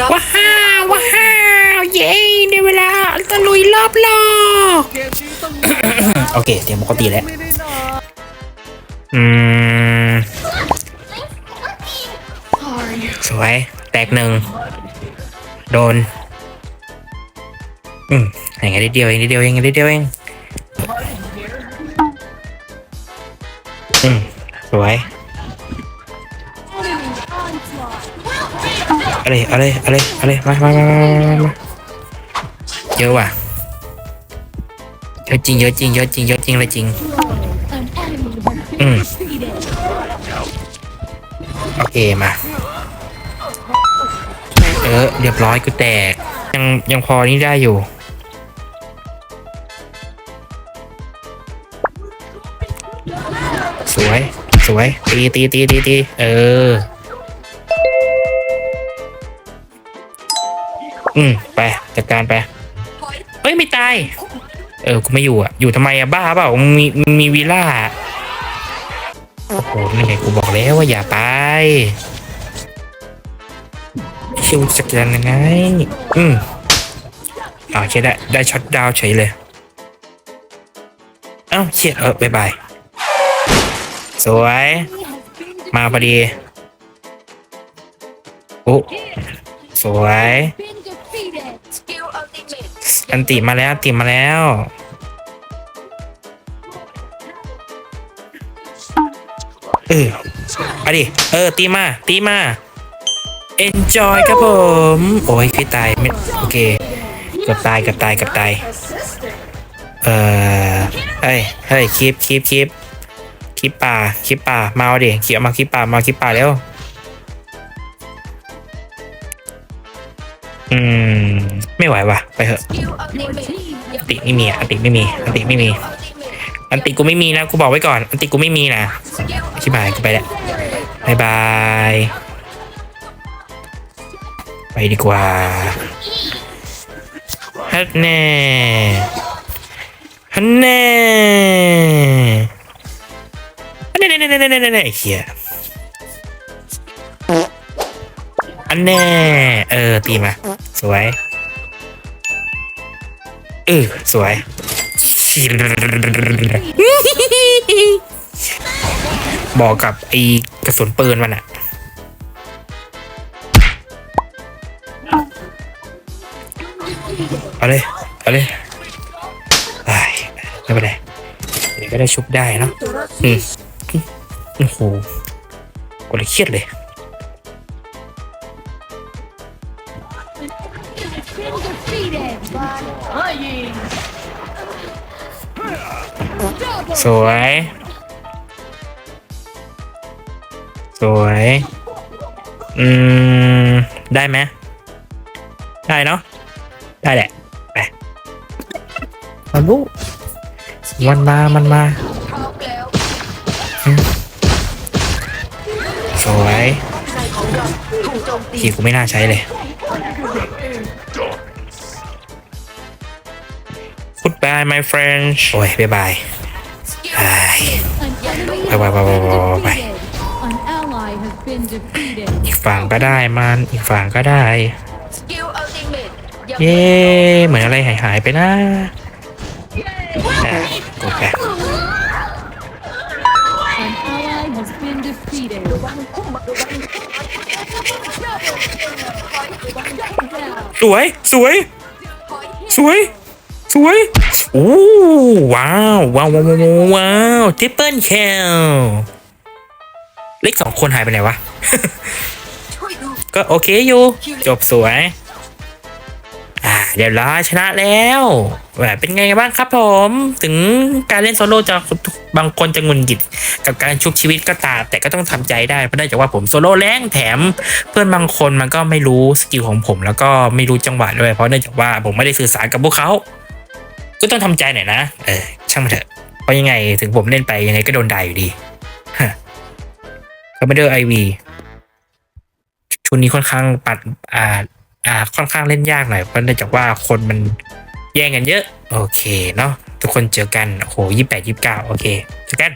รับว้าวว้าวเย้ในเวลาตะลุยรอบโลกเกมนี้ต้อโอเคเตรียมปกติแล้วอืมสวย แตกหนึ่งโดน อืมอย่างไงนิดเดียวเองนิดเดียวเองนิดเดียวเอง อืมสวย อะไรอะไรอะไรอะไรมามามามามามาเยอะว่ะเยอะจริงเยอะจริงเยอะจริงเยอะจริงเลยจริง อืมโอเคมา เออเรียบร้อยกูแตก ยังยังพอนี่ได้อยู่ สวย สวย ตีตีตีตีตีเออ อืมไปจัดการไปเฮ้ยไม่ตาย เออกูไม่อยู่อะ อยู่ทำไมอะบ้าเปล่ามีมีวีล่าโอ้โหนี่ไงกูบอกแล้วว่าอย่าไปชิวจักรยานยังไง อืมอ่าใช่ได้ ได้ช็อตดาวเฉยเลย เอ้าเชียเออบายบาย สวย มาพอดี โอ้ สวย อันติมาแล้วติมาแล้ว เออเอาดิ เออ ตีมา ตีมา enjoy ครับผม โอ้ยคือตายไม่โอเคเกือบตายเกือบตายเกือบตาย เออเฮ้ย เฮ้ยคลิปคลิปคลิปคลิปป่าคลิปป่ามาเอาดิเขียมาคลิปป่ามาคลิปป่าแล้ว อืม ไม่ไหวว่ะ ไปเถอะ อันติไม่มีอะอันติไม่มี อันติไม่มี อันติกูไม่มีนะ กูบอกไว้ก่อน อันติกูไม่มีนะชิบหายกูไปแล้วบายบาย ไปดีกว่าฮันแน่ฮันแน่ฮันแน่แน่แน่แน่แน่แน่เหี้ยอันแน่ เออ ตีมา สวย เออสวย บอกกับไอ้กระสุนปืนมันอะเอาเลย เอาเลยไอ้ไม่เป็นไรเดี๋ยวก็ได้ชุบได้เนะอืมโอ้โหกูเลยเครียดเลย สวย สวย อืม ได้ไหมได้เนาะ ได้แหละ ไปมาบุมันมา มันมาอืมสวยทีกูไม่น่าใช้เลย Goodbye my friends โอ้ยบ๊ายบายไปไปไปไปไปไป An ally has been defeated. อีกฝั่งก็ได้มันอีกฝั่งก็ได้ เย้เหมือนอะไรหายหายๆไปนะอะโอเค An ally has been defeated. สวย สวย สวย สวยโอ้ว้าวว้าวว้าวว้าวว้าวทิปเปิลแคลเลขสองคนหายไปไหนวะ ก็โอเคอยู่ จบสวย อ่าเดี๋ยวเราชนะแล้วแบบเป็นไงบ้างครับผม ถึงการเล่นโซโล่จะบางคนจะงุนกิดกับการชุบชีวิตก็ตามแต่ก็ต้องทำใจได้เพราะเนื่องจากว่าผมโซโล่แรงแถม เพื่อนบางคนมันก็ไม่รู้สกิลของผม แล้วก็ไม่รู้จังหวะด้วยเพราะเนื่องจากว่าผมไม่ได้สื่อสารกับพวกเขา ก็ต้องทำใจหน่อยนะ เออ ช่างมันเถอะเพราะยังไงถึงผมเล่นไปยังไงก็โดนด่าอยู่ดีฮะคอมเมเดอร์ไอวีชุดนี้ค่อนข้างปัดอ่าอ่าค่อนข้างเล่นยากหน่อยเพราะเนื่องจากว่าคนมันแย่งกันเยอะ โอเคเนาะทุกคนเจอกันโอ้โหยี่แปดยี่เก้าโอเคเจอกัน